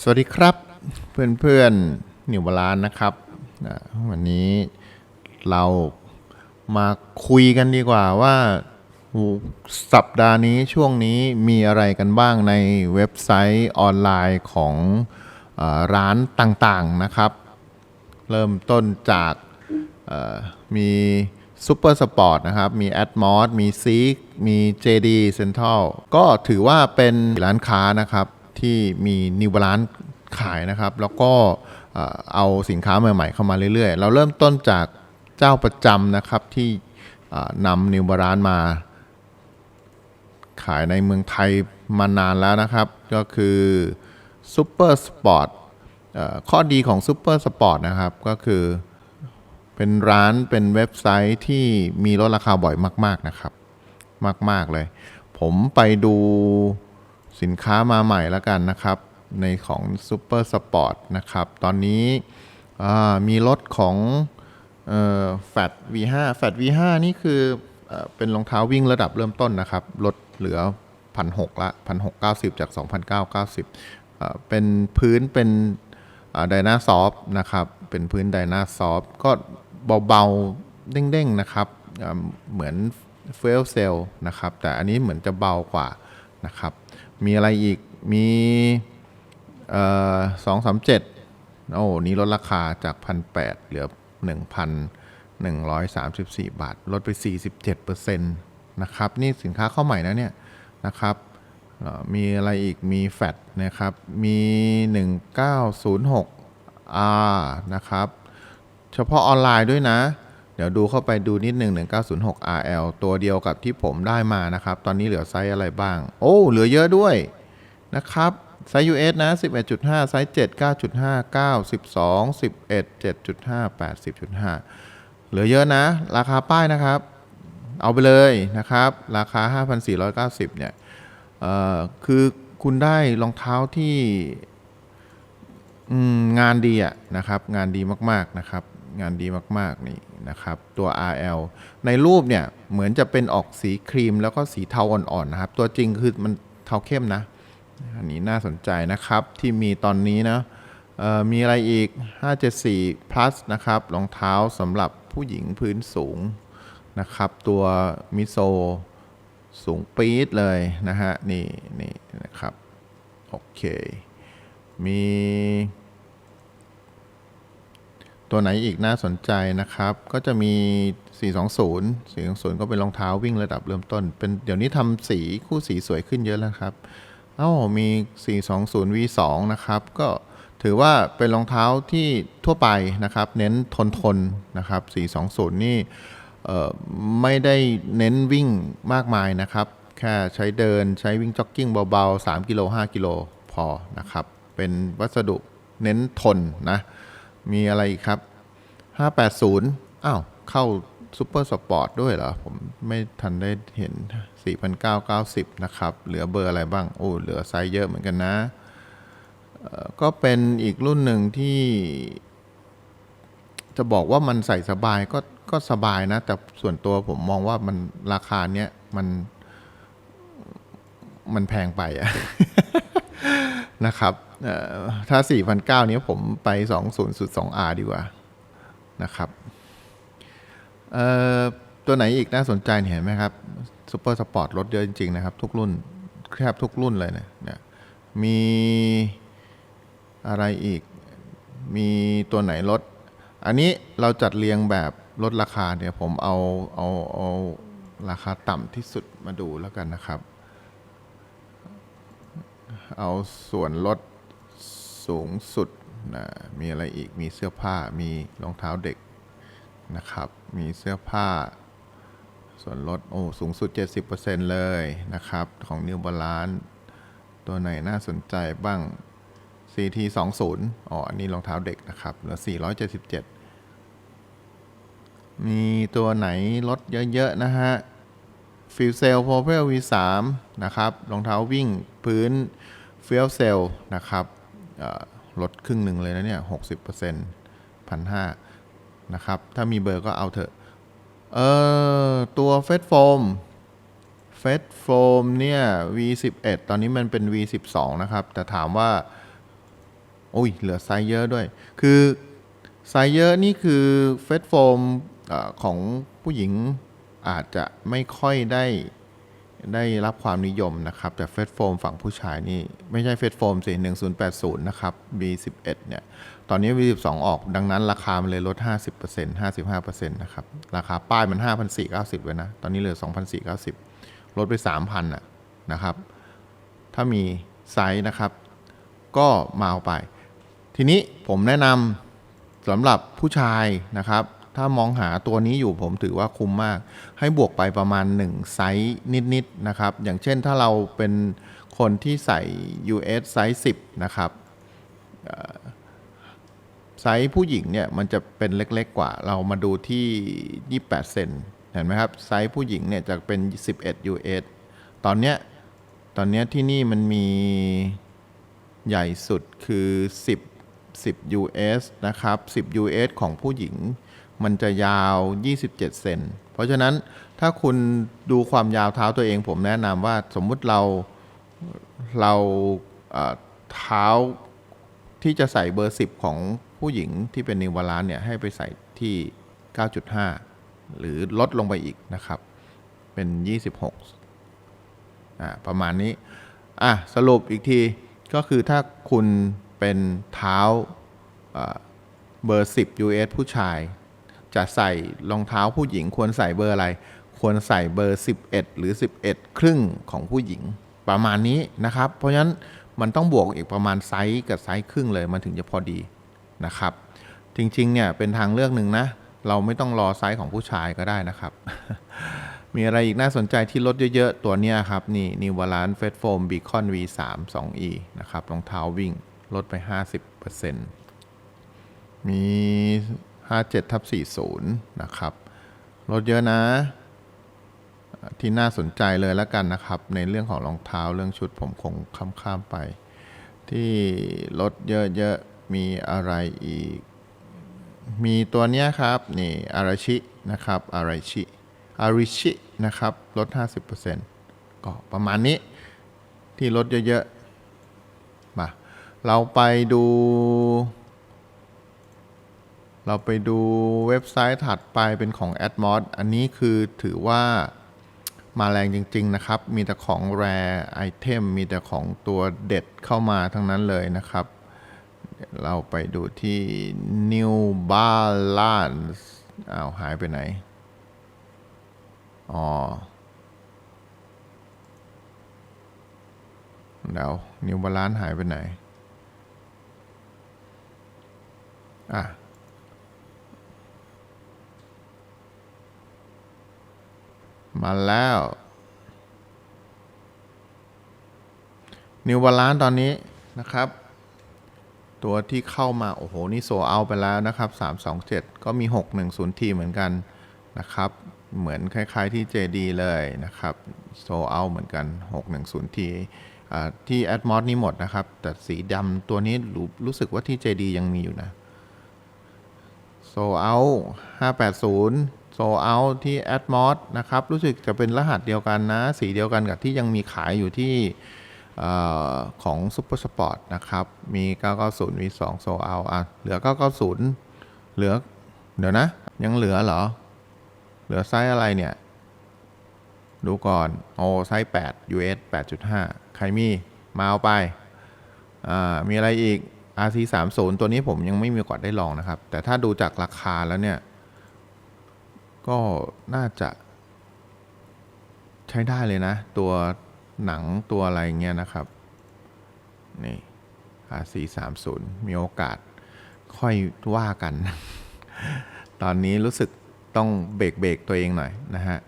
สวัสดีครับเพื่อนเพื่อนนิวบาลานนะครับ วันนี้เรามาคุยกันดีกว่าว่าสัปดาห์นี้ช่วงนี้มีอะไรกันบ้างในเว็บไซต์ออนไลน์ของอร้านต่างๆนะครับ เริ่มต้นจากมีซูเปอร์สปอร์ตนะครับ มี a d m o s มี s e e k มี JD Central ก็ถือว่าเป็นร้านค้านะครับ ที่มี New Balance ขายนะครับ แล้วก็เอาสินค้าใหม่ๆเข้ามาเรื่อยๆ เราเริ่มต้นจากเจ้าประจำนะครับที่นำ New Balance มาขายในเมืองไทยมานานแล้วนะครับ ก็คือ Super Sport เอ่อข้อดีของ Super Sport นะครับก็คือเป็นร้านเป็นเว็บไซต์ที่มีลดราคาบ่อยมาก ๆนะครับ มาก ๆเลย ผมไปดู สินค้ามาใหม่แล้วกันนะครับ ในของ Super Sport นะครับ ตอนนี้มีรถของแฟด V5 แฟด V5 นี่คือเอเป็นรองเท้าวิ่งระดับเริ่มต้นนะครับ ลดเหลือพันหกละพันหกเก้าสิบจากสองพันเก้าเก้าสิบเป็นพื้นเป็นไดนาซอฟนะครับ เป็นพื้นไดนาซอฟก็เบาๆ เด้งๆ นะครับ เหมือนเฟลเซลนะครับ แต่อันนี้เหมือนจะเบากว่านะครับ มีอะไรอีก มีสองสามเจ็ดโอ้นี้ลดราคาจากพันแปดเหลือหนึ่งพันหนึ่งร้อยสามสิบสี่บาท ลดไปสี่สิบเจ็ดเปอร์เซ็นต์นะครับ นี่สินค้าเข้าใหม่นะเนี่ยนะครับมีอะไรอีก มีแฟตนะครับ มี 1906 R นะครับ เฉพาะออนไลน์ด้วยนะ เดี๋ยวดูเข้าไปดูนิดหนึ่ง1906 RL ตัวเดียวกับที่ผมได้มานะครับ ตอนนี้เหลือไซส์อะไรบ้าง โอ้ เหลือเยอะด้วยนะครับ ไซส์ US นะ 11.5 ไซส์ 7 9.5 9 12 11 7.5 80.5 เหลือเยอะนะ ราคาป้ายนะครับ เอาไปเลยนะครับ ราคา 5,490 เนี่ยเอ่อคือคุณได้รองเท้าที่งานดีอะนะครับ งานดีมากๆนะครับ งานดีมากๆนี่ นะครับตัว RL ในรูปเนี่ยเหมือนจะเป็นออกสีครีมแล้วก็สีเทาอ่อนๆนะครับ ตัวจริงคือมันเทาเข้มนะ อันนี้น่าสนใจนะครับที่มีตอนนี้นะมีอะไรอีก 574 plus นะครับรองเท้าสำหรับผู้หญิงพื้นสูงนะครับ ตัวมิโซสูงปี๊ดเลยนะฮะ นี่นี่นะครับ โอเค มี ตัวไหนอีกน่าสนใจนะครับ ก็จะมี 420 420 ก็เป็นรองเท้าวิ่งระดับเริ่มต้น เป็นเดี๋ยวนี้ทำสีคู่สีสวยขึ้นเยอะแล้วครับเอ้ามี 420 V2 นะครับ ก็ถือว่าเป็นรองเท้าที่ทั่วไปนะครับ เน้นทนทนนะครับ 420 นี่ไม่ได้เน้นวิ่งมากมายนะครับ แค่ใช้เดินใช้วิ่งจ็อกกิ้งเบาๆ 3 กิโล 5 กิโลพอนะครับ เป็นวัสดุเน้นทนนะ มีอะไรอีกครับ 580 อ้าว เข้าซูเปอร์สปอร์ตด้วยเหรอ ผมไม่ทันได้เห็น 4,990 นะครับ เหลือเบอร์อะไรบ้าง โอ้ เหลือไซส์เยอะเหมือนกันนะ ก็เป็นอีกรุ่นหนึ่งที่ จะบอกว่ามันใส่สบายก็ก็สบายนะ แต่ส่วนตัวผมมองว่ามันราคาเนี้ยมันมันแพงไปอะนะครับ ถ้า 4,900เนี้ยผมไป 20.2R ดีกว่านะครับตัวไหนอีกน่าสนใจเห็นไหมครับซูเปอร์สปอร์ตรถเยอะจริงๆนะครับ ทุกรุ่นแทบทุกรุ่นเลยเนี่ยเนี่ยมีอะไรอีก มีตัวไหนลดอันนี้เราจัดเรียงแบบลดราคาเนี่ยผมเอาเอาเอาราคาต่ำที่สุดมาดูแล้วกันนะครับ เอาส่วนลด สูงสุดนะมีอะไรอีกมีเสื้อผ้ามีรองเท้าเด็กนะครับ มีเสื้อผ้า ส่วนลดโอ้สูงสุด 70%เลยนะครับ ของ New Balance ตัวไหนน่าสนใจบ้าง CT 20อ๋ออันนี้รองเท้าเด็กนะครับเหลือ477 มีตัวไหนลดเยอะ ๆ นะฮะฟิลเซลโพเพล V3 นะครับรองเท้าวิ่งพื้นฟิลเซลนะครับ ลดครึ่งหนึ่งเลยนะเนี่ย60%พันห้านะครับ ถ้ามีเบอร์ก็เอาเถอะ เออตัวเฟสโฟมเฟสโฟมเนี่ย V11 ตอนนี้มันเป็น V12 นะครับ แต่ถามว่า โอ้ย เหลือไซส์เยอะด้วย คือไซส์เยอะนี่คือเฟสโฟมของผู้หญิงอาจจะไม่ค่อยได้ ได้รับความนิยมนะครับ แต่เฟสโฟมฝั่งผู้ชายนี่ ไม่ใช่เฟสโฟมสิ1080 นะครับ B11 เนี่ย ตอนนี้ B12 ออกดังนั้นราคามันเลยลด 50% 55%นะครับ ราคาป้ายมัน 5,490เลยนะ ตอนนี้เหลือ 2,490 ลดไป 3,000นะนะครับ ถ้ามีไซส์นะครับ ก็มาเอาไป ทีนี้ผมแนะนำสำหรับผู้ชายนะครับ ถ้ามองหาตัวนี้อยู่ผมถือว่าคุ้มมาก ให้บวกไปประมาณ 1 ไซส์นิดๆนะครับ อย่างเช่นถ้าเราเป็นคนที่ใส่ US ไซส์ 10 นะครับไซส์ผู้หญิงเนี่ยมันจะเป็นเล็กๆกว่า เรามาดูที่ 28 เซนเห็นไหมครับ ไซส์ผู้หญิงเนี่ยจะเป็น 11 US ตอนเนี้ยตอนเนี้ยที่นี่มันมีใหญ่สุดคือ 10 10 US นะครับ 10 US ของผู้หญิง มันจะยาว 27 เซน เพราะฉะนั้นถ้าคุณดูความยาวเท้าตัวเองผมแนะนำว่าสมมุติเราเราเท้าที่จะใส่เบอร์ 10 ของผู้หญิงที่เป็นนิวบาลานเนี่ยให้ไปใส่ที่ 9.5 หรือลดลงไปอีกนะครับ เป็น 26อ่าประมาณนี้อะสรุปอีกทีก็คือถ้าคุณเป็นเท้าเอ่อเบอร์ 10 US ผู้ชาย จะใส่รองเท้าผู้หญิง ควรใส่เบอร์อะไร ควรใส่เบอร์ 11 หรือ 11 ครึ่งของผู้หญิงประมาณนี้นะครับ เพราะฉะนั้นมันต้องบวกอีกประมาณไซส์กับไซส์ครึ่งเลยมันถึงจะพอดีนะครับ จริงๆเนี่ยเป็นทางเลือกหนึ่งนะ เราไม่ต้องรอไซส์ของผู้ชายก็ได้นะครับ มีอะไรอีกน่าสนใจที่ลดเยอะๆ ตัวนี้ครับ นี่ New Balance f e d Foam Beacon V3 2E นะครับรองเท้าวิ่งลดไป 50%มี 57ทับ40 นะครับ ลดเยอะนะ ที่น่าสนใจเลยแล้วกันนะครับ ในเรื่องของรองเท้าเรื่องชุดผมคงข้ามข้ามๆไป ที่ลดเยอะๆ มีอะไรอีก มีตัวเนี้ยครับ นี่อาราชินะครับอาราชิอาริชินะครับ ลด 50%ก็ประมาณนี้ที่ลดเยอะๆ มา เราไปดู เราไปดูเว็บไซต์ถัดไปเป็นของ AdMod อันนี้คือถือว่ามาแรงจริง ๆ นะครับ มีแต่ของแรไอเทมมีแต่ของตัวเด็ดเข้ามาทั้งนั้นเลยนะครับ เราไปดูที่ New Balance อ้าวหายไปไหน อ๋อเดี๋ยว New Balance หายไปไหน อะ มาแล้ว นิวบาลานตอนนี้นะครับ ตัวที่เข้ามา โอ้โห นี่โซเอาไปแล้วนะครับ 327 ก็มี 610 ทีเหมือนกันนะครับ เหมือนคล้ายๆที่ JD เลยนะครับ โซเอาเหมือนกัน 610 ทีที่ Atmos นี่หมดนะครับ แต่สีดำตัวนี้รู้รู้สึกว่าที่ JD ยังมีอยู่นะโซเอา580 โซเอาที่ Atmos นะครับ รู้สึกจะเป็นรหัสเดียวกันนะ สีเดียวกันกับที่ยังมีขายอยู่ที่อของ Super Sport นะครับ มี 990 มี2โซเอาอะเหลือ 990 เหลือ เดี๋ยวนะ ยังเหลือเหรอ เหลือไซส์อะไรเนี่ย ดูก่อน โอ้ไซส์ 8 US 8.5 ใครมี มาเอาไป อ่า มีอะไรอีก RC 3 0ตัวนี้ผมยังไม่มีโอกาสได้ลองนะครับ แต่ถ้าดูจากราคาแล้วเนี่ย ก็น่าจะใช้ได้เลยนะ ตัวหนังตัวอะไรเงี้ยนะครับ นี่ RC 3 0 มีโอกาสค่อยว่ากัน ตอนนี้รู้สึกต้องเบรกเบรกตัวเองหน่อยนะฮะ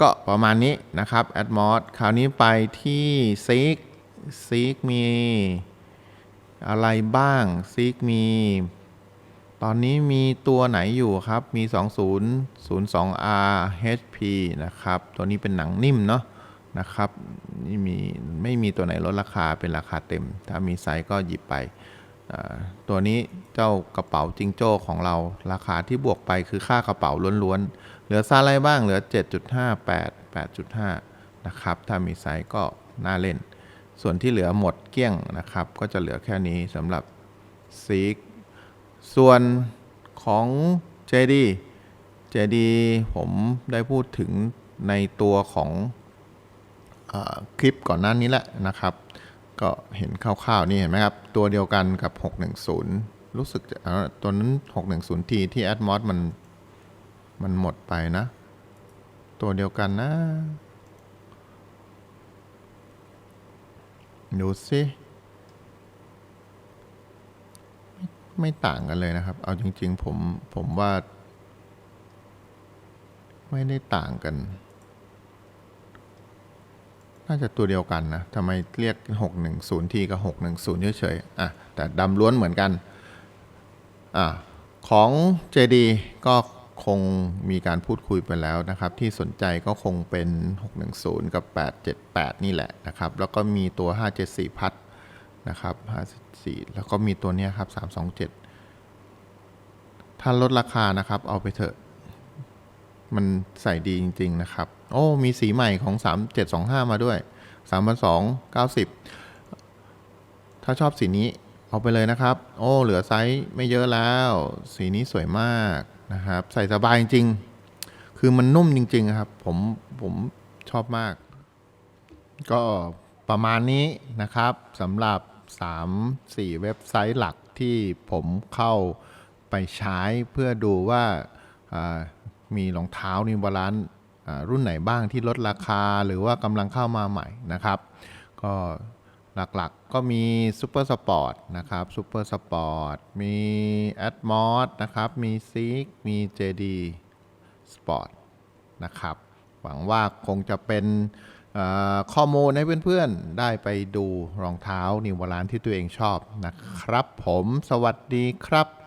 ก็ประมาณนี้นะครับ Atmos คราวนี้ไปที่ซีกซีกมีอะไรบ้างซีกมี ตอนนี้มีตัวไหนอยู่ครับ มี 2002R HP นะครับ ตัวนี้เป็นหนังนิ่มเนาะนะครับนี่มีไม่มีตัวไหนลดราคาเป็นราคาเต็ม ถ้ามีไซส์ก็หยิบไป ตัวนี้เจ้ากระเป๋าจิงโจ้ของเราราคาที่บวกไปคือค่ากระเป๋าล้วนๆ เหลือซส์อะไรบ้างเหลือ 7.58 8.5 นะครับ ถ้ามีไซส์ก็น่าเล่น ส่วนที่เหลือหมดเกลี้ยงนะครับ ก็จะเหลือแค่นี้สำหรับซีก ส่วนของ JD JD ผมได้พูดถึงในตัวของอคลิปก่อนหน้านี้แหละนะครับ ก็เห็นคร่าวๆนี่เห็นไหมครับ ตัวเดียวกันกับ 610 รู้สึกตัวนั้น 610T ที่ Atmos มันมันหมดไปนะ ตัวเดียวกันนะ ดูสิ ไม่ต่างกันเลยนะครับ เอาจริง ๆ ผมผมว่า ไม่ได้ต่างกัน น่าจะตัวเดียวกันนะทำไมเรียก 610 ทีกับ 610 เฉยๆอะแต่ดำล้วนเหมือนกันอะของ JD ก็คงมีการพูดคุยไปแล้วนะครับ ที่สนใจก็คงเป็น 610 กับ 878 นี่แหละนะครับ แล้วก็มีตัว 574 พัด นะครับ54แล้วก็มีตัวนี้ครับ327 ถ้าลดราคานะครับ เอาไปเถอะ มันใส่ดีจริง ๆ นะครับ โอ้ มีสีใหม่ของ 3725 มาด้วย3,290 ถ้าชอบสีนี้เอาไปเลยนะครับ โอ้ เหลือไซส์ไม่เยอะแล้ว สีนี้สวยมากนะครับ ใส่สบายจริงๆคือมันนุ่มจริง ๆ ครับ ผมผมชอบมาก ก็ประมาณนี้นะครับสำหรับ 3-4 เว็บไซต์หลักที่ผมเข้าไปใช้เพื่อดูว่ามีรองเท้านิวบาลานรุ่นไหนบ้างที่ลดราคาหรือว่ากำลังเข้ามาใหม่นะครับ ก็หลักๆก็มีซูเปอร์สปอร์ตนะครับซูเปอร์สปอร์ตมีแอดมอสนะครับ มีซีกมี JD Sport นะครับ หวังว่าคงจะเป็น ข้อมูลให้เพื่อนๆ ได้ไปดูรองเท้านิวบาลานที่ตัวเองชอบนะครับ ผมสวัสดีครับ